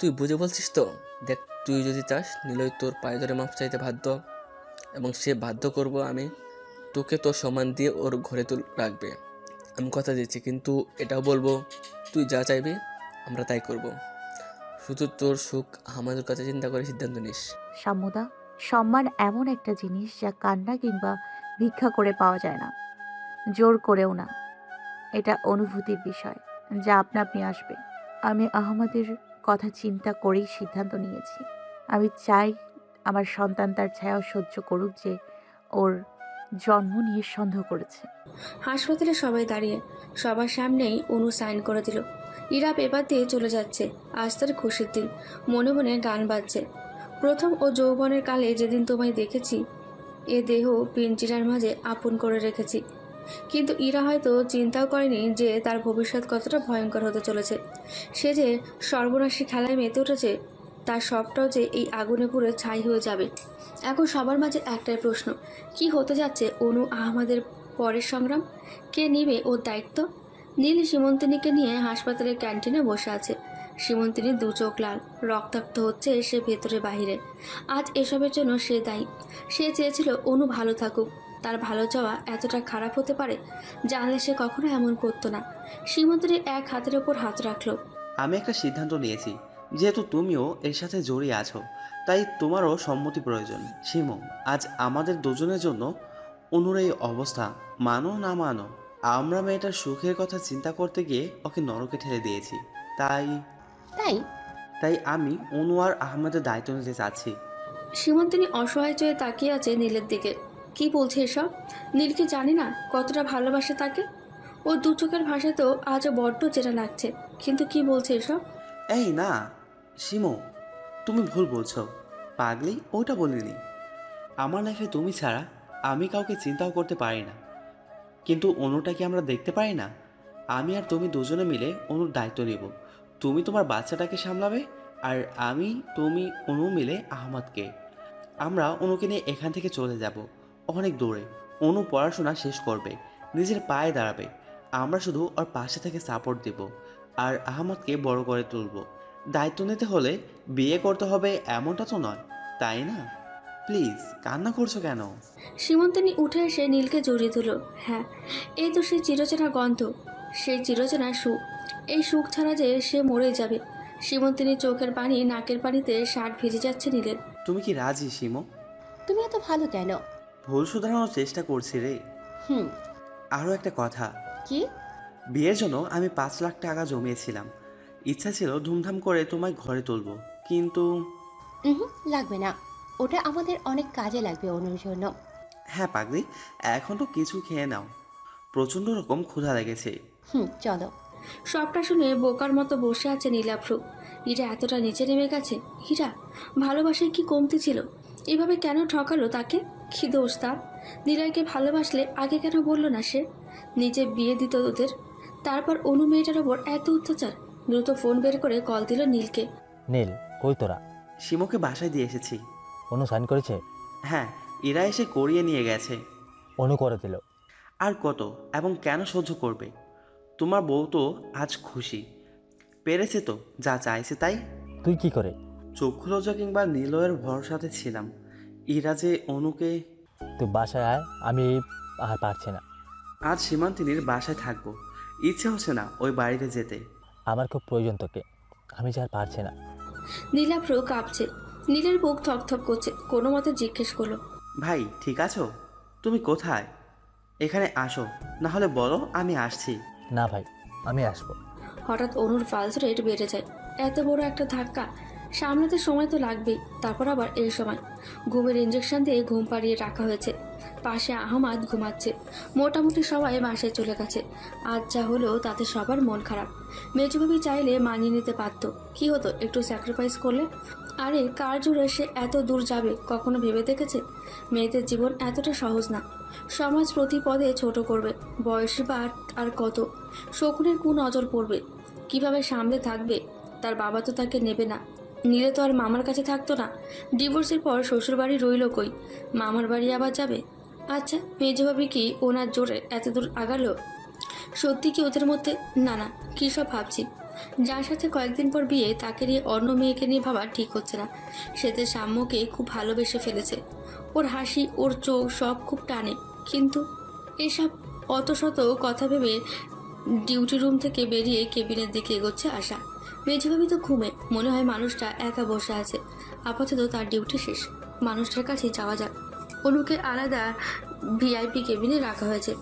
তুই বুঝে বলছিস তো? দেখ, তুই যদি চাস, নিলয় তোর পায়ে ধরে মাপ চাইতে বাধ্য। এবং সে বাধ্য করব আমি তোকে তোর সম্মান দিয়ে ওর ঘরে তুল রাখবে। আমি কথা দিচ্ছি, কিন্তু এটাও বলব, তুই যা চাইবি, আমরা তাই করব। শুধু তোর সুখ আমাদের কাছে চিন্তা করে সিদ্ধান্ত নিস। সাম্যদা, সম্মান এমন একটা জিনিস যা কান্না কিংবা ভিক্ষা করে পাওয়া যায় না। জোর করেও না। এটা অনুভূতির বিষয়, যা আপনা আপনি আসবে। আমি আহমদের কথা চিন্তা করেই সিদ্ধান্ত নিয়েছি। আমি চাই আমার সন্তান তার ছায়া সহ্য করুক যে ওর জন্ম নিয়ে সন্দেহ করেছে। হাসপাতালে সবাই দাঁড়িয়ে, সবার সামনেই অনু সাইন করে দিল। ইরা পেপার দিয়ে চলে যাচ্ছে, আজ তার খুশির দিন, মনে মনে গান বাজছে। প্রথম ও যৌবনের কালে যেদিন তোমায় দেখেছি, এ দেহ পিঞ্জিরার মাঝে আপন করে রেখেছি। কিন্তু ইরা হয়তো চিন্তাও করেনি যে তার ভবিষ্যৎ কতটা ভয়ঙ্কর হতে চলেছে। সে যে সর্বনাশী খেলায় মেতে উঠেছে, তার সবটাও যে এই আগুনে পুড়ে ছাই হয়ে যাবে। এখন সবার মাঝে একটাই প্রশ্ন, কি হতে যাচ্ছে অনু আহমদের পরের সংগ্রাম? কে নিবে ওর দায়িত্ব? নীল সীমন্তিনীকে নিয়ে হাসপাতালের ক্যান্টিনে বসে আছে। সীমন্তিনী দু চোখ লাল, রক্তাক্ত হচ্ছে সে ভেতরে বাহিরে। আজ এসবের জন্য সে দায়ী। সে চেয়েছিল অনু ভালো থাকুক। তার ভালো চাওয়া এতটা খারাপ হতে পারে জানলে সে কখনো এমন করতো না। সীমন্তিনী এক হাতের ওপর হাত রাখল। আমি একটা সিদ্ধান্ত নিয়েছি যেহেতু তুমিও এর সাথে জড়িয়ে আছো তাই তোমারও সম্মতি প্রয়োজন। সিমো আজ আমাদের দুজনের জন্য অনুর এই অবস্থা মানো না মানো আমরা মেয়েটার সুখের কথা চিন্তা করতে গিয়ে ওকে নরকে ঠেলে দিয়েছি। তাই তাই? তাই আমি অনু আর আহমেদের দায়িত্ব নিতে চাচ্ছি। সীমন্তিনী অসহায় চয়ে তাকিয়ে আছে নীলের দিকে। কি বলছে এসব? নীল কি জানি না কতটা ভালোবাসে তাকে? ও দু চোখের ভাষাতেও আজও বড্ড জেরা লাগছে। কিন্তু কি বলছে এসব? এই না সিমো তুমি ভুল বলছো। পাগলি ওটা বলিনি। আমার লাইফে তুমি ছাড়া আমি কাউকে চিন্তাও করতে পারি না। কিন্তু অনুটা কি আমরা দেখতে পারি না? আমি আর তুমি দুজনে মিলে অনুর দায়িত্ব নেব। তুমি তোমার বাচ্চাটাকে সামলাবে আর আমি, তুমি, অনু মিলে আহমদকে। আমরা অনুকে নিয়ে এখান থেকে চলে যাব। অনেক দূরে। অনু পড়াশোনা শেষ করবে নিজের পায়ে দাঁড়াবে। আমরা শুধু ওর পাশে থেকে সাপোর্ট দেব আর আহমদকে বড় করে তুলব। দায়িত্ব নিতে হলে বিয়ে করতে হবে এমনটা তো নয় তাই না? প্লিজ কান্না করছ কেন? সীমন্তিনী উঠে এসে নীলকে জড়িয়ে ধরল। হ্যাঁ এই তো সেই চিরচেনা গন্ধ সেই চিরচেনা সুখ। এই সুখ ছাড়া যে সে মরে যাবে। সীমন্তিনীর চোখের পানি নাকের পানিতে শার্ট ভিজে যাচ্ছে নীলের। তুমি কি রাজি সিমো তুমি এত ভালো কেন? ভুল শুধরানোর চেষ্টা করছি রে। হুম। আরও একটা কথা। কি? বিয়ের জন্য আমি পাঁচ লাখ টাকা জমিয়েছিলাম। ইচ্ছা ছিল ধুমধাম করে তোমায় ঘরে তুলবো কিন্তু হুম লাগবে না। ওটা আমাদের অনেক কাজে লাগবে অনুর জন্য। হ্যাঁ পাগলি এখন তো কিছু খেয়ে নাও। প্রচণ্ড রকম ক্ষুধা লেগেছে। হুম চলো। সবটা শুনে বোকার মতো বসে আছে নীলাভ্রু। হীরা এতটা নিচে নেমে গেছে। হীরা ভালোবাসায় কি কমতি ছিল? এভাবে কেন ঠকালো তাকে? কি দোষ তার নীলয়কে ভালোবাসলে আগে কেন বলল না সে? নিজে বিয়ে দিত ওদের। তারপর অনু মেয়েটার ওপর এত অত্যাচার। দ্রুত ফোন বের করে কল দিল নীলকে। নীল কই তোরা? সিমোকে বাসায় দিয়ে এসেছি। অনু সাইন করেছে? হ্যাঁ এরা এসে করিয়ে নিয়ে গেছে। অনু করে দিল। আর কত এবং কেন সহ্য করবে? তোমার বউ তো আজ খুশি। পেরেছে তো যা চাইছে তাই? তুই কি করে? চক্ষু লজ্জা কিংবা নিলয়ের ভরসাতে ছিলাম। ইরা যে অনুকে তুই বাসায় আয় আমি আর পারছি না। আজ সীমান্তিনীর বাসায় থাকব। ইচ্ছে হচ্ছে না ওই বাড়িতে যেতে। আমার খুব প্রয়োজন তোকে। আমি যা আর পারছি না। নীলাভ্রু কাঁপছে। নীলের বুক থকথক করছে। কোনো মতে জিজ্ঞেস করল। ভাই ঠিক আছো? তুমি কোথায়? এখানে আসো না হলে বলো আমি আসছি। না ভাই আমি আসব। হঠাৎ অনুর পালস রেট বেড়ে যায়। এত বড় একটা ধাক্কা। সামলাতে সময় তো লাগবেই, তারপর আবার এই সময়। ঘুমের ইঞ্জেকশন দিয়ে ঘুম পাড়িয়ে রাখা হয়েছে। পাশে আহমাদ ঘুমাচ্ছে। মোটামুটি সবাই বাসায় চলে গেছে। আজ যা হলো তাতে সবার মন খারাপ। মেজবাবি চাইলে মানিয়ে নিতে পারতো। কি হতো, একটু স্যাক্রিফাইস করলে? আরে, কার জোরে সে এত দূর যাবে, কখনো ভেবে দেখেছে? মেয়েদের জীবন এতটা সহজ না। সমাজ প্রতি পদে ছোট করবে, বয়সী বা আর- কত। শকুনের কোন নজর পড়বে। কীভাবে সামলে থাকবে, তার বাবা তো তাকে নেবে না। নিলে তো আর মামার কাছে থাকতো না। ডিভোর্সের পর শ্বশুর বাড়ি রইল কই? মামার বাড়ি আবার যাবে? আচ্ছা মেজভাবে কি ওনার জোরে এত দূর আগালো? সত্যি কি ওদের মধ্যে? না না, কী সব ভাবছি। যার সাথে কয়েকদিন পর বিয়ে, তাকে নিয়ে অন্য মেয়েকে নিয়ে ভাবা ঠিক হচ্ছে না। সে সাম্যকে খুব ভালোবেসে ফেলেছে। ওর হাসি, ওর চোখ সব খুব টানে। কিন্তু এসব অত শত কথা ভেবে ডিউটি রুম থেকে বেরিয়ে কেবিনের দিকে এগোচ্ছে আশা। মেঝেভাবি তো ঘুমে। মনে হয় মানুষটা একা বসে আছে। আপাতত তার ডিউটি শেষ। মানুষটার কাছে যাওয়া যাক। অনুকে আলাদা ভিআইপি কেবিনে রাখা হয়েছে।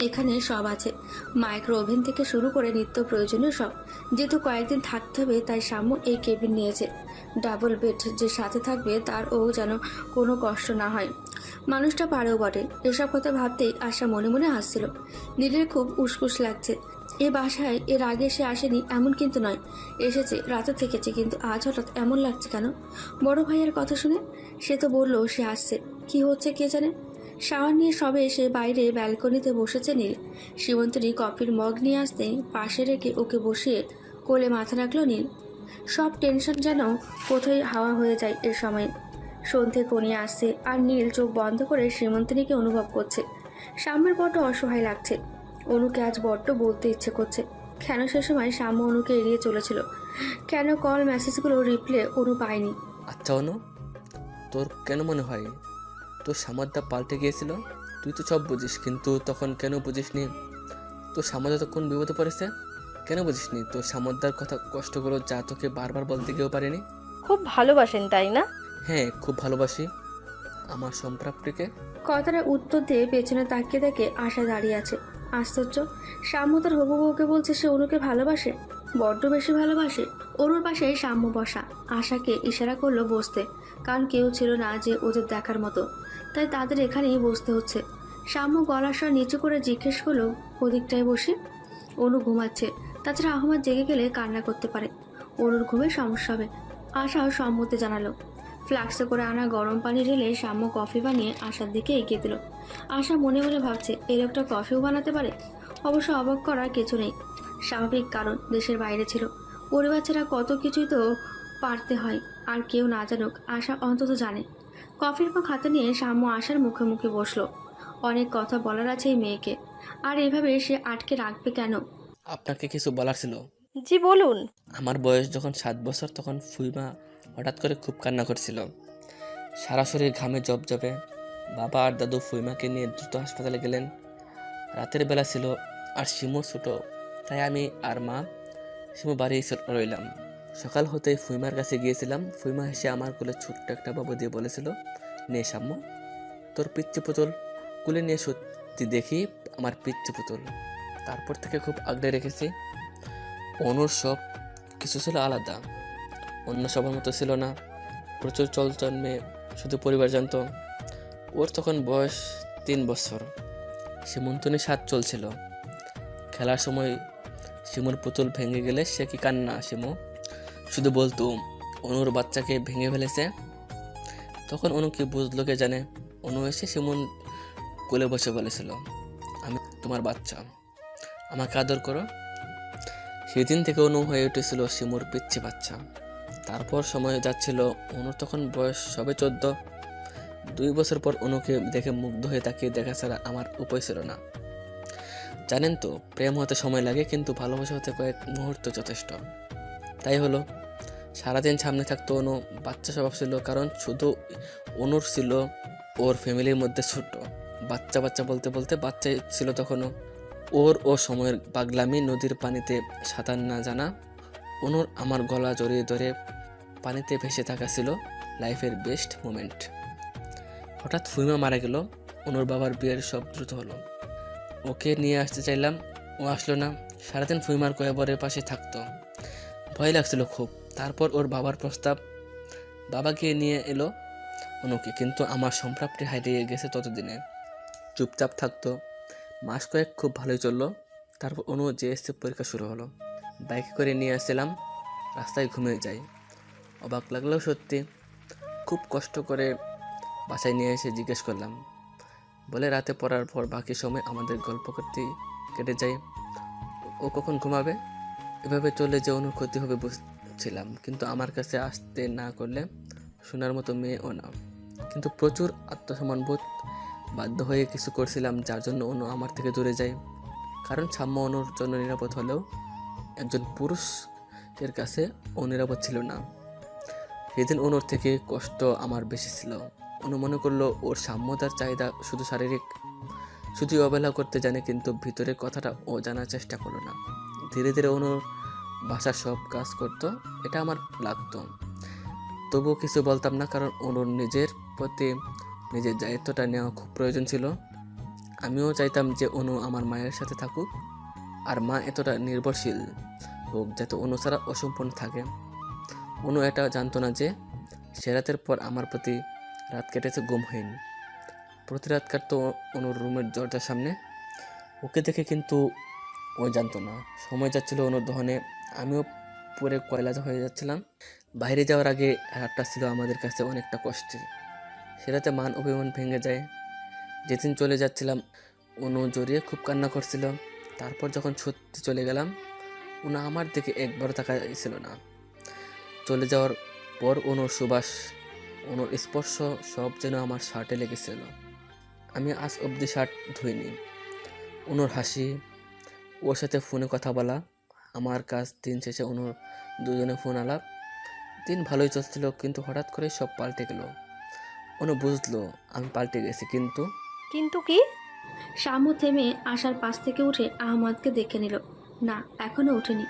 এখানে সব আছে। মাইক্রো ওভেন থেকে শুরু করে নিত্য প্রয়োজনীয় সব। যেহেতু কয়েকদিন থাকতে হবে, তাই সাম্য এই কেবিন নিয়েছে। ডাবল বেড যে সাথে থাকবে তার ও যেন কোনো কষ্ট না হয়। মানুষটা পারেও বটে। এসব কথা ভাবতেই আশা মনে মনে হাসছিল। নীলের খুব উসকুস লাগছে। এ বাসায় এর আগে সে আসেনি এমন কিন্তু নয়। এসেছে, রাতে থেকেছে কিন্তু আজ হঠাৎ এমন লাগছে কেন? বড় ভাইয়ের কথা শুনে সে তো বলল সে আসছে। কি হচ্ছে কে জানে? শাওয়ার নিয়ে সবে এসে বাইরে ব্যালকনিতে বসেছে নীল। সীমন্তনী কফির মগ নিয়ে আসতে পাশে রেখে ওকে বসিয়ে কোলে মাথা রাখল নীল। সব টেনশন যেন কোথায় হাওয়া হয়ে যায় এর সময়। সন্ধে কনিয়ে আসছে আর নীল চোখ বন্ধ করে শ্রীমন্তিনীকে অনুভব করছে। সাম্যের বড্ড অসহায় লাগছে। অনুকে আজ বড্ড বলতে ইচ্ছে করছে। কেন সে সময় সাম্য অনুকে এড়িয়ে চলেছিল? কেন কল মেসেজগুলো রিপ্লে অনু পায়নি? আচ্ছা অনু তোর কেন মনে হয়? তোর সামর্থ্য পাল্টে গিয়েছিল? তুই তো সব বুঝিস কিন্তু তখন কেন বুঝিসনি? তোর সামর্থ্য তখন বিপদে পড়েছে? কেন বুঝিসনি? তোর সামর্থ্যার কথা কষ্টগুলো যা তোকে বারবার বলতে গিয়েও পারিনি? খুব ভালোবাসেন তাই না? হ্যাঁ খুব ভালোবাসি। আমার সম্প্রাপ্তিকে কথাটা উত্তর দিয়ে পেছনে তাকিয়ে দেখে আশা দাঁড়িয়ে আছে। আশ্চর্য। সাম্য তার হবু বউকে বলছে সে অনুকে ভালোবাসে? বড্ড বেশি ভালোবাসে। অনুর পাশে সাম্য বসা। আশাকে ইশারা করল বসতে। কারণ কেউ ছিল না যে ওদের দেখার মতো। তাই তাদের এখানেই বসতে হচ্ছে। সাম্য গলার স্বর নিচু করে জিজ্ঞেস করল, ওদিকটায় বসে? অনু ঘুমাচ্ছে। তাছাড়া আহমদ জেগে গেলে কান্না করতে পারে। অনুর ঘুমে সমস্যা হবে। আশাও সম্মতি জানালো। ফ্লাক্সে করে আনা গরম পানি ঢেলে সাম্য কফি বানিয়ে আশার দিকে এগিয়ে দিল। আশা মনে মনে ভাবছে এই লোকটা কফিও বানাতে পারে? অবশ্য অবাক করার কিছু নেই। স্বাভাবিক কারণ দেশের বাইরে ছিল। পরিবার ছাড়া কত কিছুই তো পারতে হয় আর কেউ না জানুক আশা অন্তত জানে। কফির মগ হাতে নিয়ে সাম্য আশার মুখে মুখে বসল। অনেক কথা বলার আছে এই মেয়েকে। আর এভাবে সে আটকে রাখবে কেন? আপনাকে কিছু বলার ছিল। জি বলুন। আমার বয়স যখন সাত বছর তখন ফুইমা হঠাৎ করে খুব কান্না করছিল। সারা শরীর ঘামে জবজবে বাবা আর দাদু ফুইমাকে নিয়ে দ্রুত হাসপাতালে গেলেন। রাতের বেলা ছিল আর শিমু ছোটো। তাই আমি আর মা শিমু বাড়ি রইলাম। সকাল হতেই ফুইমার কাছে গিয়েছিলাম। ফুইমা হেসে আমার কোলে ছোট্ট একটা বাবু দিয়ে বলেছিল, নে সাম্য তোর পিচ্ছি পুতুল। কুলে নিয়ে সত্যি দেখি আমার পিচ্ছি পুতুল। তারপর থেকে খুব আগলে রেখেছি। অনুর সব কিছু ছিল আলাদা। অন্য সবার মতো ছিল না। প্রচুর চলচল মেয়ে, শুধু পরিবার জানতো। ওর তখন বয়স তিন বছর। সীমন্তনী সাত চলছিল। খেলার সময় শিমুর পুতুল ভেঙে গেলে সে কি কান্না, শিমু? শুধু বলতো, অনুর বাচ্চাকে ভেঙে ফেলেছে। তখন অনু কি বুঝলো কে জানে? অনু এসে শিমুন কোলে বসে বলেছিল, আমি তোমার বাচ্চা। আমাকে আদর করো। সেদিন থেকে অনু হয়ে উঠেছিল শিমুর পিচ্ছি বাচ্চা। তারপর সময় যাচ্ছিল, অনুর তখন বয়স সবে চোদ্দ। দুই বছর পর অনুকে দেখে মুগ্ধ হয়ে তাকিয়ে দেখা ছাড়া আমার উপায় ছিল না। জানেন তো, প্রেম হতে সময় লাগে কিন্তু ভালোবাসা হতে কয়েক মুহূর্ত যথেষ্ট। তাই হলো, সারাদিন সামনে থাকতো অনু, বাচ্চা স্বভাব ছিল কারণ শুধু অনুর ছিল, ওর ফ্যামিলির মধ্যে ছোট বাচ্চা বাচ্চা বলতে বলতে বাচ্চা ছিল তখনও। ওর ও সময়ের পাগলামি, নদীর পানিতে সাঁতার না জানা, অনুর আমার গলা জড়িয়ে ধরে পানিতে ভেসে থাকা ছিল লাইফের বেস্ট মোমেন্ট। হঠাৎ ফুইমা মারা গেল, অনুর বাবার বিয়ের সব দ্রুত হলো। ওকে নিয়ে আসতে চাইলাম, ও আসলো না। সারাদিন ফুইমার কয়াবরের পাশে থাকতো। ভয় লাগছিল খুব। তারপর ওর বাবার প্রস্তাব বাবাকে নিয়ে এলো অনুকে, কিন্তু আমার সম্প্রাপ্তি হারিয়ে গেছে ততদিনে। চুপচাপ থাকতো। মাস কয়েক খুব ভালোই চলল। তারপর অনু জেএসসি পরীক্ষা শুরু হলো। বাইকে করে নিয়ে আসছিলাম, রাস্তায় ঘুমিয়ে যাই। অবাক লাগলেও সত্যি। খুব কষ্ট করে বাসায় নিয়ে এসে জিজ্ঞেস করলাম, বলে রাতে পড়ার পর বাকি সময় আমাদের গল্প করতে কেটে যায়। ও কখন ঘুমাবে? এভাবে চলে যে অনুর ক্ষতি হবে বুঝছিলাম, কিন্তু আমার কাছে আসতে না করলে শোনার মতো মেয়ে ও না। কিন্তু প্রচুর আত্মসম্মানবোধ বাধ্য হয়ে কিছু করছিলাম, যার জন্য অনু আমার থেকে দূরে যায়। কারণ সাম্য অনুর জন্য নিরাপদ হলেও একজন পুরুষের কাছে অনিরাপদ ছিল না। সেদিন অনুর থেকে কষ্ট আমার বেশি ছিল। অনু মনে করল, ওর সাম্যতার চাহিদা শুধু শারীরিক। শুধু অবহেলা করতে জানে, কিন্তু ভিতরের কথাটা ও জানার চেষ্টা করল না। ধীরে ধীরে অনুর ভাষার সব কাজ করতো, এটা আমার লাগতো। তবুও কিছু বলতাম না, কারণ অনুর নিজের প্রতি নিজের দায়িত্বটা নেওয়া খুব প্রয়োজন ছিল। আমিও চাইতাম যে অনু আমার মায়ের সাথে থাকুক। আর মা এতটা নির্ভরশীল হোক যাতে অনু ছাড়া অসম্পূর্ণ থাকে। অনু এটা জানতো না যে সে রাতের পর আমার প্রতি রাত কেটেছে ঘুমহীন। প্রতি রাত কাটতো অনুর রুমের দরজার সামনে। ওকে দেখে কিন্তু ও জানতো না। সময় যাচ্ছিল অনুর দহনে। আমিও পরে কয়লা হয়ে যাচ্ছিলাম। বাইরে যাওয়ার আগে রাতটা ছিল আমাদের কাছে অনেকটা কষ্টের। সেটাতে মান অভিমান ভেঙে যায়। যেদিন চলে যাচ্ছিলাম, অনু জড়িয়ে খুব কান্না করছিল। তারপর যখন সত্যি চলে গেলাম, অনু আমার দিকে একবারও তাকাইছিল না। চলে যাওয়ার পর অনুর সুবাস, অনুর স্পর্শ সব যেন আমার শার্টে লেগেছিল। আমি আজ অবধি শার্ট ধুইনি। অনুর হাসি, ওর সাথে ফোনে কথা বলা, আমার কাজ দিন শেষে অনুর দুজনে ফোন আলাপ দিন ভালোই চলছিল, কিন্তু হঠাৎ করে সব পাল্টে গেল। অনু বুঝলো, আমি পাল্টে গেছি, কিন্তু? কিন্তু কি? শামু থেমে আসার পাশ থেকে উঠে আহমদকে দেখে নিল। না, এখনও ওঠেনি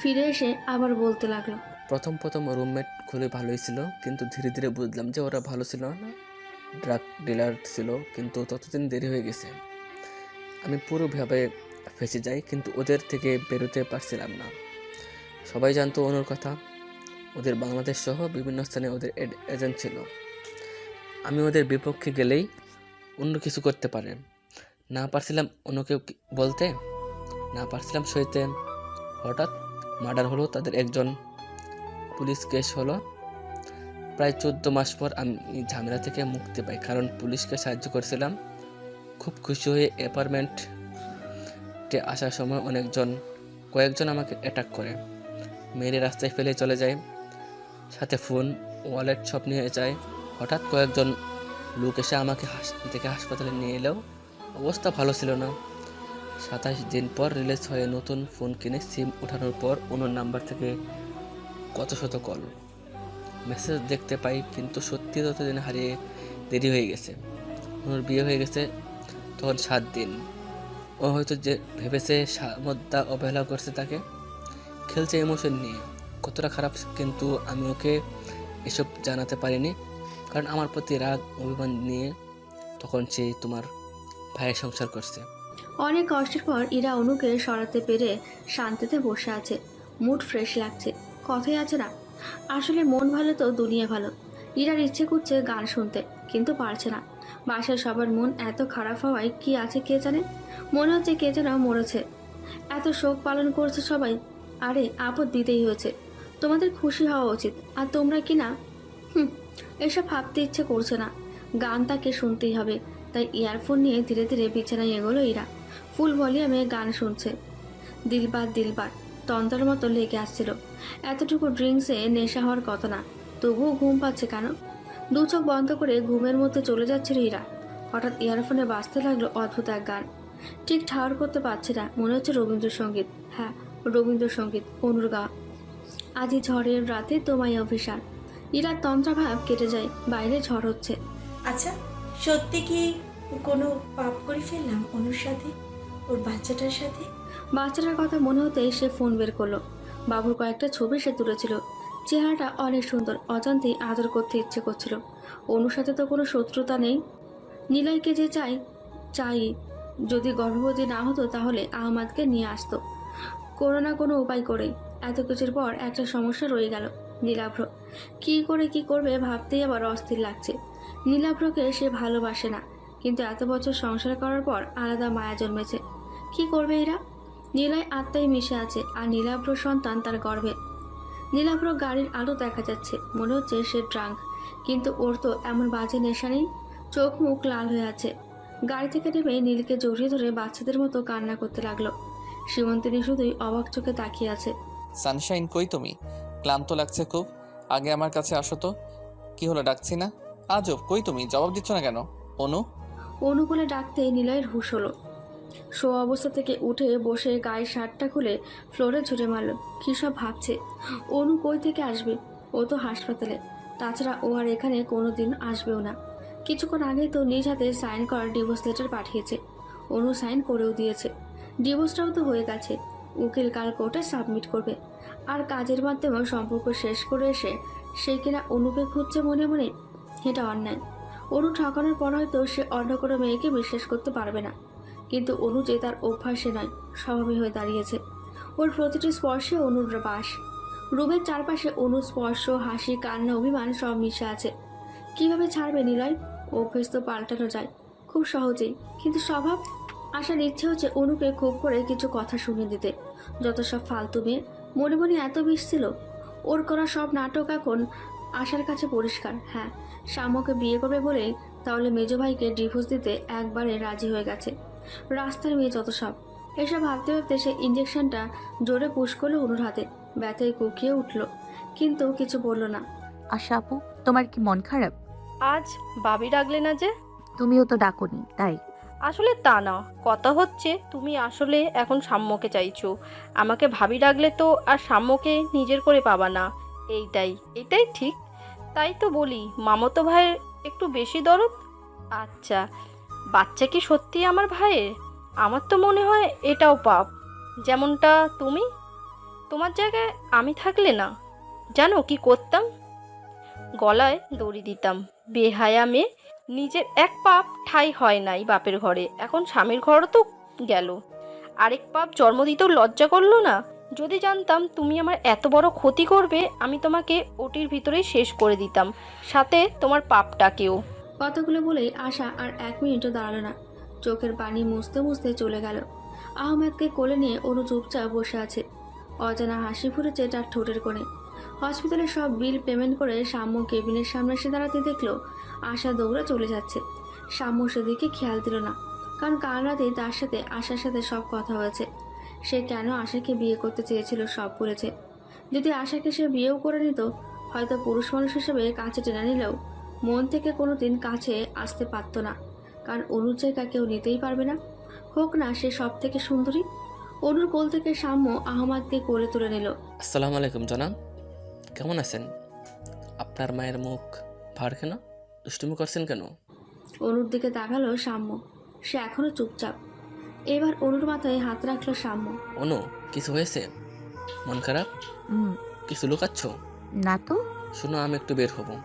ফিরে এসে আবার বলতে লাগল প্রথম প্রথম রুমমেট খুলে ভালোই ছিল, কিন্তু ধীরে ধীরে বুঝলাম যে ওরা ভালো ছিল না। ড্রাগ ডিলার ছিল, কিন্তু ততদিন দেরি হয়ে গেছে। আমি পুরোভাবে ফেঁসে যাই, কিন্তু ওদের থেকে বেরোতে পারছিলাম না। সবাই জানতো অনুর কথা। ওদের বাংলাদেশ সহ বিভিন্ন স্থানে ওদের এজেন্ট ছিল। আমি ওদের বিপক্ষে গেলেই অন্য কিছু করতে পারে। না পারছিলাম অন্যকে বলতে, না পারছিলাম সইতে। হঠাৎ মার্ডার হলো তাদের একজন। পুলিশ কেস হলো। প্রায় চোদ্দ মাস পর আমি ঝামেলা থেকে মুক্তি পাই, কারণ পুলিশকে সাহায্য করেছিলাম। খুব খুশি হয়ে অ্যাপার্টমেন্টে আসার সময় অনেকজন, কয়েকজন আমাকে অ্যাটাক করে। মেরে রাস্তায় ফেলে চলে যায়, সাথে ফোন ওয়ালেট সব নিয়ে যায়। হঠাৎ কয়েকজন লোক এসে আমাকে হাস- থেকে হাসপাতালে নিয়ে এলেও অবস্থা ভালো ছিল না। সাতাশ দিন পর রিলিজ হয়ে নতুন ফোন কিনে সিম ওঠানোর পর অন্য নাম্বার থেকে কত শত কল। মেসেজ দেখতে পাই, কিন্তু সত্যি ততদিন হারিয়ে দেরি হয়ে গেছে। ওর বিয়ে হয়ে গেছে তখন সাত দিন। ও হয়তো যে ভেবেছে সামদ্দা অবহেলা করছে তাকে। খেলছে ইমোশন নিয়ে। কতটা খারাপ, কিন্তু আমি ওকে এসব জানাতে পারিনি। কারণ আমার প্রতি রাগ, অভিমান নিয়ে তখন সে তোমার ভাইয়ের সংসার করছে। অনেক কষ্টের পর ইরা অনুকে সরাতে পেরে শান্তিতে বসে আছে। মুড ফ্রেশ লাগছে। কথাই আছে না। আসলে মন ভালো তো, দুনিয়া ভালো। ইরার ইচ্ছে করছে গান শুনতে, কিন্তু পারছে না। বাসায় সবার মন এত খারাপ হওয়ায় কি আছে কে জানে? মনে হচ্ছে কে যেন মরেছে। এত শোক পালন করছে সবাই। আরে, আপদ দিতেই হয়েছে। তোমাদের খুশি হওয়া উচিত, আর তোমরা কি না? হুম, এসব ভাবতে ইচ্ছে করছে না। গান তাকে শুনতেই হবে, তাই ইয়ারফোন নিয়ে ধীরে ধীরে বিছানায় এগোলো ইরা। ফুল ভলিউমে গান শুনছে। দিলবার দিলবার। তন্ত্রের মতো লেগে আসছিল। এতটুকু ড্রিঙ্কসে নেশা হওয়ার কথা না, তবুও ঘুম পাচ্ছে কেন? দু চোখ বন্ধ করে ঘুমের মধ্যে চলে যাচ্ছিল ইরা হঠাৎ ইয়ারফোনে বাজতে লাগল অদ্ভুত এক গান। ঠিক ঠাওয়ার করতে পারছে না, মনে হচ্ছে রবীন্দ্রসঙ্গীত। হ্যাঁ রবীন্দ্রসঙ্গীত অনুর গা আজি ঝড়ের রাতে তোমায় ইরার তন্ত্রাভাব কেটে যায়, বাইরে ঝড় হচ্ছে। আচ্ছা সত্যি কি কোনো পাপ করে ফেললাম অনুর সাথে? ওর বাচ্চাটার সাথে? বাচ্চাটার কথা মনে হতেই সে ফোন বের করল। বাবুর কয়েকটা ছবি সে তুলেছিল। চেহারাটা অনেক সুন্দর অজান্তেই আদর করতে ইচ্ছে করছিল। অনুর সাথে তো কোনো শত্রুতা নেই। নিলয়কে যে চাই চাই। যদি গর্ভবতী না হতো তাহলে আহমাদকে নিয়ে আসতো। কোনো না কোনো উপায় করে। এত কিছুর পর একটা সমস্যা রয়ে গেল নীলাভ্র। কী করে কি করবে ভাবতেই আবার অস্থির লাগছে। নীলাভ্রকে সে ভালোবাসে না, কিন্তু এত বছর সংসার করার পর আলাদা মায়া জন্মেছে। কি করবে এরা? নীলয় আত্মায় মিশে আছে আর নীলাভ্র সন্তান তার গর্ভে। নীলাভ্র গাড়ির আলো দেখা যাচ্ছে মনে হচ্ছে সে ড্রাঙ্ক। কিন্তু ওর তো এমন বাজে নেশা নেই চোখ মুখ লাল হয়ে আছে। গাড়ি থেকে নেমে নীলকে জড়িয়ে ধরে বাচ্চাদের মতো কান্না করতে লাগল। সীমন্তিনী শুধুই অবাক চোখে তাকিয়ে আছে। সানশাইন কই তুমি? ক্লান্ত লাগছে খুব? আগে আমার কাছে আসো তো। কি হলো ডাকছি না? আজব কই তুমি? জবাব দিচ্ছ না কেন? অনু? অনুকূলে ডাকতে নিলয়ের হুশ হলো। শো অবস্থা থেকে উঠে বসে গায়ের শার্টটা খুলে ফ্লোরে ছুটে মারল। কী সব ভাবছে? অনু কই থেকে আসবে? ও তো হাসপাতালে। তাছাড়া ও আর এখানে কোনো দিন আসবেও না। কিছুক্ষণ আগে তো নিজ হাতে সাইন করার ডিভোর্স লেটার পাঠিয়েছে। অনু সাইন করেও দিয়েছে। ডিভোর্সটাও তো হয়ে গেছে। উকিল কাল কোর্টে সাবমিট করবে। আর কাজের মাধ্যমে সম্পর্ক শেষ করে এসে সে কিনা অনুকে খুঁজছে মনে মনে? এটা অন্যায়। অনু ঠকানোর পর হয়তো সে অন্য কোনো মেয়েকে বিশ্বাস করতে পারবে না। কিন্তু অনু যে তার অভ্যাসে নয় স্বভাবে হয়ে দাঁড়িয়েছে। ওর প্রতিটি স্পর্শে অনুর বাস। রুমের চারপাশে অনু স্পর্শ, হাসি, কান্না, অভিমান সব মিশে আছে। কীভাবে ছাড়বে নিলয়? অভ্যেস তো পাল্টানো যায়। খুব সহজেই। কিন্তু স্বভাব? আসার ইচ্ছে হচ্ছে অনুকে খুব করে কিছু কথা শুনে দিতে। যত সব ফালতু মেয়ে। মনে মনে এত বিষ ছিল ওর করা সব নাটক এখন আশার কাছে পরিষ্কার। হ্যাঁ শ্যামকে বিয়ে করবে বলেই তাহলে মেজো ভাইকে ডিভোর্স দিতে একবারে রাজি হয়ে গেছে। রাস্তার মেয়ে যত সব। এসব ভাবতে ভাবতে সে ইঞ্জেকশনটা জোরে পুশ করল অনুর হাতে। ব্যথায় কুকিয়ে উঠল। কিন্তু কিছু বলল না। আশা আপু তোমার কি মন খারাপ? আজ বাবি ডাকলে না যে? তুমিও তো ডাকোনি তাই। আসলে তা না। কথা হচ্ছে তুমি আসলে এখন সাম্যকে চাইছো। আমাকে ভাবি ডাকলে তো আর সাম্যকে নিজের করে পাবা না। এইটাই এটাই ঠিক। তাই তো বলি মামতো ভাইয়ের একটু বেশি দরদ? আচ্ছা বাচ্চা কি সত্যি আমার ভাইয়ের? আমার তো মনে হয় এটাও পাপ। যেমনটা তুমি, তোমার জায়গায় আমি থাকলে না। জানো কি করতাম? গলায় দড়ি দিতাম। বেহায়া মেয়ে, নিজের এক পাপ ঠাই হয় নাই বাপের ঘরে। এখন স্বামীর ঘরও তো গেল। আরেক পাপ জন্ম দিতেও লজ্জা করল না? যদি জানতাম তুমি আমার এত বড় ক্ষতি করবে, আমি তোমাকে ওটির ভিতরেই শেষ করে দিতাম। সাথে তোমার পাপটাকেও। কথাগুলো বলেই আশা আর এক মিনিটও দাঁড়াল না। চোখের পানি মুছতে মুছতে চলে গেল। আহমেদকে কোলে নিয়ে অনু চুপচাপ বসে আছে। অজানা হাসি ফুটেছে তার ঠোঁটের কোণে। হসপিটালে সব বিল পেমেন্ট করে সাম্য কেবিনের সামনে এসে দাঁড়াতে দেখল, আশা দৌড়ে চলে যাচ্ছে। সাম্য সেদিকে খেয়াল দিল না, কারণ কাল রাতেই তার সাথে আশার সাথে সব কথা হয়েছে। সে কেন আশাকে বিয়ে করতে চেয়েছিল সব বলেছে। যদি আশাকে সে বিয়েও করে নিত, হয়তো পুরুষ মানুষ হিসেবে কাছে টেনে নিলেও মন থেকে কোনো দিন কাছে আসতে পারতো না। কারণ অনুর জায়গা কেউ নিতেই পারবে না। হোক না সে সব থেকে সুন্দরী। অনুর কোল থেকে সাম্য আহমাদকে কোলে তুলে নিল। আসসালামু আলাইকুম জনাব। কেমন আছেন? আপনার মায়ের মুখ ভার কেন? দুষ্টুমি করছেন কেন? অনুর দিকে তাকালো সাম্য। সে এখনও চুপচাপ। এবার অনুর মাথায় হাত রাখল সাম্য। অনু কিছু হয়েছে? মন খারাপ? হুম কিছু লুকাচ্ছ? না তো। শুনো আমি একটু বের হব।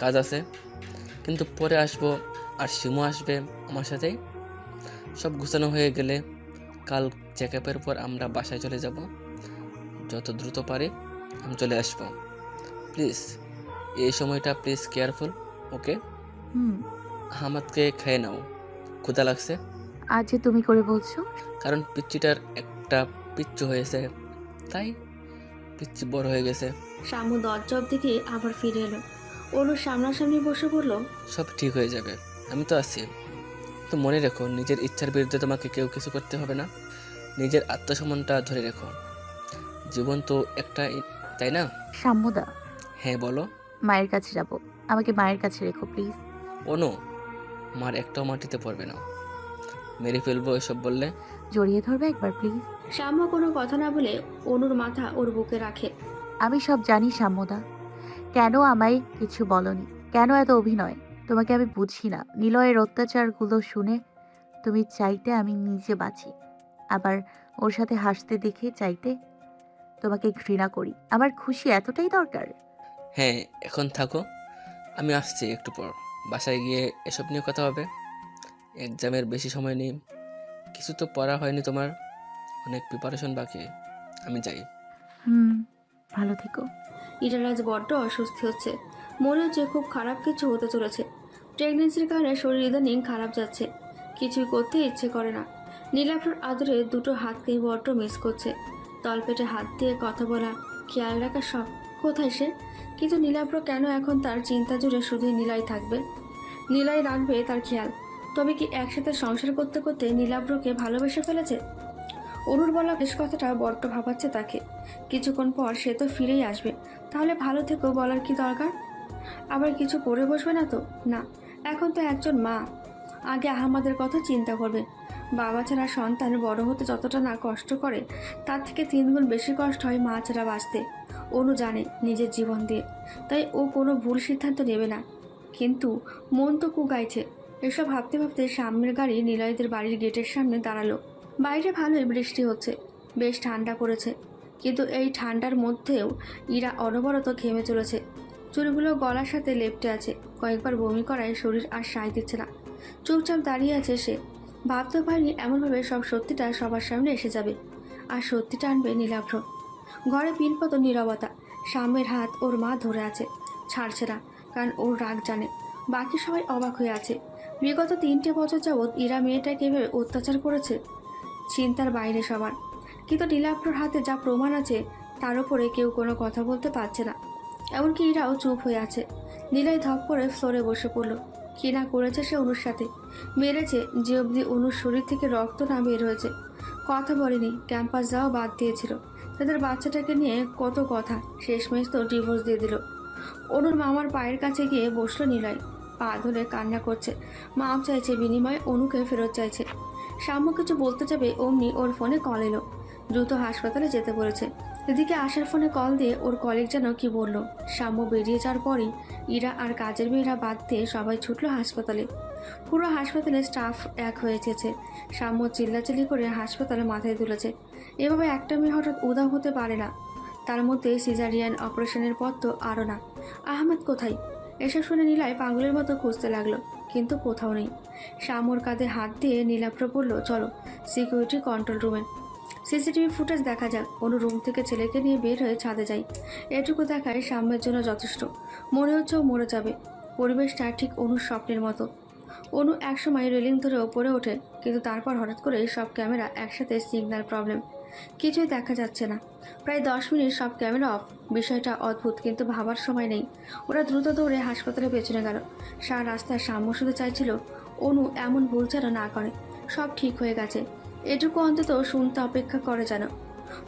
কাজ আছে? কিন্তু পরে আসব আর সিমু আসবে আমার সাথেই সব গুছানো হয়ে গেলে কাল চেক আপের পর আমরা বাসায় চলে যাব। যত দ্রুত পারি আমি চলে আসব। প্লিজ এই সময়টা প্লিজ কেয়ারফুল ওকে? হুম। আহমাদকে খেয়ে নাও। ক্ষুধা লাগছে? আজ যে তুমি করে বলছো। কারণ পিচ্চিটার একটা পিচ্চু হয়েছে তাই পিচ্চি বড় হয়ে গেছে। শামু দরজব দিকে আবার ফিরে এলো। অনুর সামনাসামনি বসে বলল সব ঠিক হয়ে যাবে আমি তো আছি। তো মনে রেখো নিজের ইচ্ছার বিরুদ্ধে তোমাকে কেউ কিছু করতে হবে না। নিজের আত্মসম্মানটা ধরে রেখো। জীবন তো একটা তাই না? সাম্যদা। হ্যাঁ বলো। মায়ের কাছে যাব। আমাকে মায়ের কাছে রেখো প্লিজ। অনু মার একটাও মাটিতে পড়বে না। মেরে ফেলব এসব বললে? জড়িয়ে ধরবে একবার প্লিজ। সাম্য কোনো কথা না বলে অনুর মাথা ওর বুকে রাখে। আমি সব জানি সাম্যদা। কেন আমায় কিছু বলনি? কেন এত অভিনয়? তোমাকে আমি বুঝি না। নিলয়ের অত্যাচারগুলো শুনে তুমি চাইতে আমি নিজে বাঁচি। আবার ওর সাথে হাসতে দেখে চাইতে তোমাকে ঘৃণা করি। আমার খুশি এতটাই দরকার? হ্যাঁ এখন থাকো। আমি আসছি একটু পর। বাসায় গিয়ে এসব নিয়ে কথা হবে। এক্সামের বেশি সময় নেই। কিছু তো পড়া হয়নি তোমার। অনেক প্রিপারেশন বাকি। আমি যাই। হুম ভালো থেকো। ইরার আজ বড্ড অস্বস্তি হচ্ছে। মনে হচ্ছে খুব খারাপ কিছু হতে চলেছে। প্রেগনেন্সির কারণে শরীর ইদানিং খারাপ যাচ্ছে। কিছুই করতে ইচ্ছে করে না। নীলাভ্রর আদরে দুটো হাতকে বড্ড মিস করছে। তলপেটে হাত দিয়ে কথা বলা, খেয়াল রাখা সব। কোথায় সে? কিন্তু নীলাভ্র কেন এখন তার চিন্তা জুড়ে শুধুই নীলাই থাকবে? নীলাই রাখবে তার খেয়াল। তবে কি একসাথে সংসার করতে করতে নীলাভ্রকে ভালোবেসে ফেলেছে? অনুর বলা বেশ কথাটা বড্ড ভাবাচ্ছে তাকে। কিছুক্ষণ পর সে তো ফিরেই আসবে। তাহলে ভালো থেকেও বলার কি দরকার? আবার কিছু করে বসবে না তো? না, এখন তো একজন মা। আগে আহমাদের কথা চিন্তা করবে। বাবা ছাড়া সন্তান বড় হতে যতটা না কষ্ট করে, তার থেকে তিনগুণ বেশি কষ্ট হয় মা ছাড়া বাঁচতে। অনু জানে নিজের জীবন দিয়ে, তাই ও কোনো ভুল সিদ্ধান্ত নেবে না। কিন্তু মন তো কুগাইছে। এসব ভাবতে ভাবতে সামনের গাড়ি নিলয়দের বাড়ির গেটের সামনে দাঁড়াল। বাইরে ভালোই বৃষ্টি হচ্ছে, বেশ ঠান্ডা পড়েছে। কিন্তু এই ঠান্ডার মধ্যেও ইরা অনবরত ঘেমে চলেছে। চুলগুলো গলার সাথে লেপটে আছে। কয়েকবার বমি করায় শরীর আর সায় দিচ্ছে না। চুপচাপ দাঁড়িয়ে আছে সে। ভাবতে পারিনি এমনভাবে সব সত্যিটা সবার সামনে এসে যাবে। আর সত্যিটা আনবে নীলাভ্র। ঘরে পিনপত নীরবতা। সামের হাত ওর মা ধরে আছে। ছাড়ছে না, কারণ ওর রাগ জানে। বাকি সবাই অবাক হয়ে আছে। বিগত তিনটে বছর যাবৎ ইরা মেয়েটাকে এভাবে অত্যাচার করেছে। চিন্তার বাইরে সবার। কিন্তু নীলাভ্রর হাতে যা প্রমাণ আছে, তার উপরে কেউ কোনো কথা বলতে পারছে না। এমনকি ইরাও চুপ হয়ে আছে। নীলাই ধপ করে ফ্লোরে বসে পড়ল। কি না করেছে সে অনুর সাথে? মেরেছে, যে অবধি অনুর শরীর থেকে রক্ত না বের হয়েছে। কথা বলেনি, ক্যাম্পাস যাওয়া বাদ দিয়েছিল। তাদের বাচ্চাটাকে নিয়ে কত কথা, শেষমেশ তো ডিভোর্স দিয়ে দিল। অনুর মামার পায়ের কাছে গিয়ে বসল নিলয় পা ধরে কান্না করছে। মাপ চাইছে বিনিময়ে অনুকে ফেরত চাইছে। সাম্য কিছু বলতে যাবে, অমনি ওর ফোনে কল এলো। দ্রুত হাসপাতালে যেতে বলেছে। এদিকে আশার ফোনে কল দিয়ে ওর কলিগ যেন কি বলল। সাম্য বেরিয়ে যাওয়ার পরই ইরা আর কাজের মেয়েরা বাদ দিয়ে সবাই ছুটলো হাসপাতালে। পুরো হাসপাতালে স্টাফ এক হয়ে এসেছে। সাম্য চিল্লাচিল্লি করে হাসপাতালে মাথায় তুলেছে। এভাবে একটা মেয়ে হঠাৎ উদাও হতে পারে না। তার মধ্যে সিজারিয়ান অপারেশনের পর তো আরও না। আহমেদ কোথায়? এসব শুনে নীলায় পাগলের মতো খুঁজতে লাগল, কিন্তু কোথাও নেই। শ্যামর কাঁধে হাত দিয়ে নীলাপ্র বলল, চলো, সিকিউরিটি কন্ট্রোল রুমে। সিসিটিভি ফুটেজ দেখা যাক। অনু রুম থেকে ছেলেকে নিয়ে বের হয়ে ছাদে যায় এটুকু দেখায় সাম্যের জন্য যথেষ্ট। মনে হচ্ছে ও মরে যাবে। পরিবেশটা ঠিক অনুর স্বপ্নের মতো। অনু একসময় রেলিং ধরে ওপরে ওঠে, কিন্তু তারপর হঠাৎ করে সব ক্যামেরা একসাথে সিগন্যাল প্রবলেম। কিছুই দেখা যাচ্ছে না। প্রায় দশ মিনিট সব ক্যামেরা অফ। বিষয়টা অদ্ভুত, কিন্তু ভাবার সময় নেই। ওরা দ্রুত দৌড়ে হাসপাতালে পেছনে গেল। সারা রাস্তায় সাম্য শুধু চাইছিল, অনু এমন ভুল না করে। সব ঠিক হয়ে গেছে। এটুকু অন্তত শুনতে অপেক্ষা করে যেন।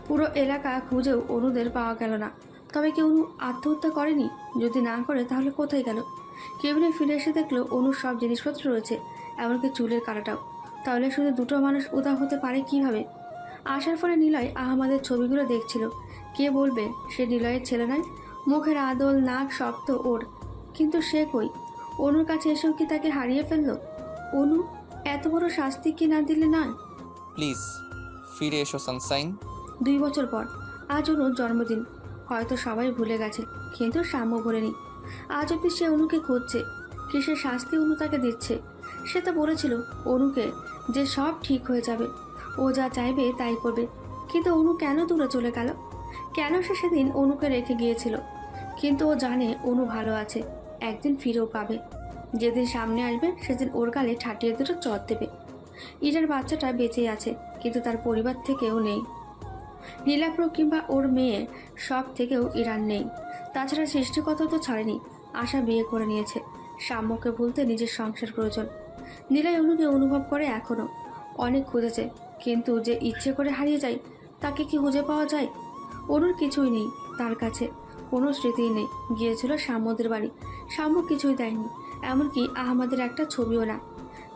পুরো এলাকা খুঁজেও অনুদের পাওয়া গেল না। তবে কি অনু আত্মহত্যা করেনি? যদি না করে, তাহলে কোথায় গেল? কেবিনে ফিরে এসে দেখল অনুর সব জিনিসপত্র রয়েছে, এমনকি চুলের কাটাটাও। তাহলে শুধু দুটো মানুষ উদাও হতে পারে কীভাবে? আসার ফলে নিলয় আহমাদের ছবিগুলো দেখছিল। কে বলবে, সে নিলয়ের ছেলে নয়? মুখের আদল, নাক সব তো ওর। কিন্তু সে কই? অনুর কাছে এসেও কি তাকে হারিয়ে ফেলল? অনু, এত বড় শাস্তি কি না দিলে নয়? প্লিজ ফিরে এসো সানসাইন দুই বছর পর আজ অনুর জন্মদিন। হয়তো সবাই ভুলে গেছে, কিন্তু সাম্য ভোলেনি আজ অব্দি সে অনুকে খুঁজছে কিসের শাস্তি অনু তাকে দিচ্ছে? সে তো বলেছিল, অনুকে যে সব ঠিক হয়ে যাবে, ও যা চাইবে তাই করবে। কিন্তু অনু কেন দূরে চলে গেল? কেন সে সেদিন অনুকে রেখে গিয়েছিল? কিন্তু ও জানে অনু ভালো আছে, একদিন ফিরেও পাবে। যেদিন সামনে আসবে, সেদিন ওর গালে ঠাটিয়ে দুটো চট দেবে। ইরার বাচ্চাটা বেঁচে আছে, কিন্তু তার পরিবার থেকেও নেই। নীলাপ্র কিংবা ওর মেয়ে সব থেকেও ইরান নেই। তাছাড়া সৃষ্টিকতা তো ছাড়েনি, আশা বিয়ে করে নিয়েছে। সাম্যকে ভুলতে নিজের সংসার প্রয়োজন। নীলাই অনুকে অনুভব করে এখনও অনেক খুঁজেছে, কিন্তু যে ইচ্ছে করে হারিয়ে যায়, তাকে কি খুঁজে পাওয়া যায়? অনুর কিছুই নেই তার কাছে। কোনো স্মৃতিই নেই, গিয়েছিল সাম্যদের বাড়ি। সাম্য কিছুই দেয়নি, এমনকি আহমাদের একটা ছবিও না।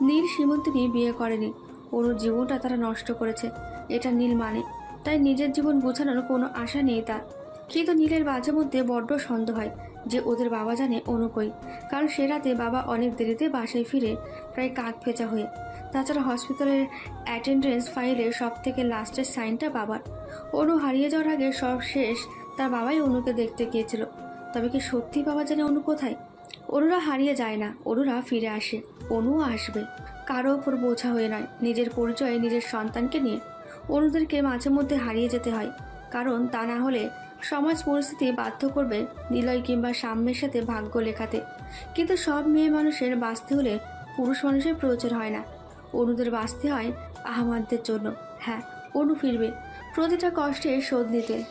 নীল সীমন্তিনী বিয়ে করেনি। অনুর জীবনটা তারা নষ্ট করেছে। এটা নীল মানে। তাই নিজের জীবন বোঝানোর কোনো আশা নেই তার। কিন্তু নীলের মাঝে মধ্যে বড্ড সন্দেহ হয় যে ওদের বাবা জানে অনুকই কারণ সে রাতে বাবা অনেক দেরিতে বাসায় ফিরে প্রায় কাক ভেজা হয়ে। তাছাড়া হসপিটালের অ্যাটেন্ডেন্স ফাইলে সব থেকে লাস্টের সাইনটা বাবার। অনু হারিয়ে যাওয়ার আগে সব শেষ। তার বাবাই অনুকে দেখতে গিয়েছিল। তবে কি সত্যি বাবা জানে অনু কোথায়? অনুরা হারিয়ে যায় না, অরুরা ফিরে আসে, অনুও আসবে। কারও ওপর বোঝা হয়ে নয়, নিজের পরিচয়ে নিজের সন্তানকে নিয়ে। অনুদেরকে মাঝে মধ্যে হারিয়ে যেতে হয়, কারণ তা না হলে সমাজ পরিস্থিতি বাধ্য করবে নিলয় কিংবা সাম্যের সাথে ভাগ্য লেখাতে। কিন্তু সব মেয়ে মানুষের বাঁচতে হলে পুরুষ মানুষের প্রয়োজন হয় না। অনুদের বাঁচতে হয় আহমাদদের জন্য। হ্যাঁ অনু ফিরবে। প্রতিটা কষ্টে শোধ নিতে।